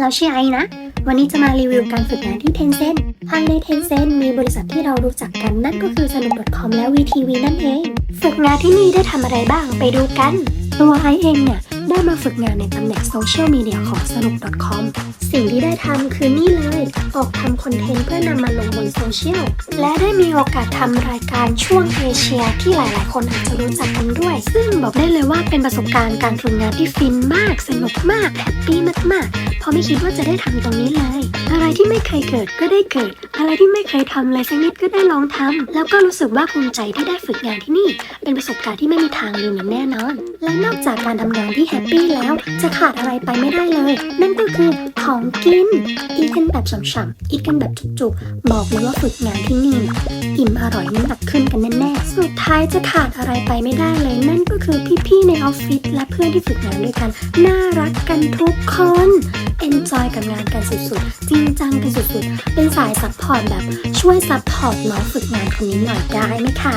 เราชื่อไอนะ วันนี้จะมารีวิวการฝึกงานที่ Tencent ภายใน Tencent มีบริษัทที่เรารู้จักกันนั่นก็คือสนุก .com และ VTV นั่นเอง ฝึกงานที่นี่ได้ทำอะไรบ้างไปดูกัน ตัวไอเองเนี่ยได้มาฝึกงานในตำแหน่งโซเชียลมีเดียของสนุก .com สิ่งที่ได้ทำคือนี่เลย ออกทำคอนเทนต์เพื่อนำมาลงบนโซเชียล และได้มีโอกาสทำรายการช่วงเอเชียที่หลาย ๆ คนอาจจะรู้จักกันด้วย ซึ่งบอกได้เลยว่าเป็นประสบการณ์การฝึกงานที่ฟินมาก สนุกมาก แฮปปี้มาก ๆ ราะไม่คิดว่าจะได้ทำตรงนี้เลย อะไรที่ไม่เคยเกิดก็ได้เกิด อะไรที่ไม่เคยทำเลยสักนิดก็ได้ลองทำแล้วก็รู้สึกว่าภูมิใจที่ได้ฝึกงานที่นี่ เป็นประสบการณ์ที่ไม่มีทางลืมอย่างแน่นอน และนอกจากการทำงานที่แฮปปี้แล้ว จะขาดอะไรไปไม่ได้เลย นั่นก็คือของกินอีทกันแบบฉ่ำๆอีทกันแบบจุกๆบอกเลยว่าฝึกงานที่นี่อิ่มอร่อยน้ำหนักขึ้นกันแน่ๆสุดท้ายจะขาดอะไรไปไม่ได้เลย นั่นก็คือพี่ๆในออฟฟิศและเพื่อนที่ฝึกงานด้วยกัน น่ารักกันทุกคน กับงานกันสุดๆ จริงจังกันสุดๆ เป็นสายซัพพอร์ตแบบช่วยซัพพอร์ตน้องฝึกงานคนนี้หน่อยได้ไหมคะ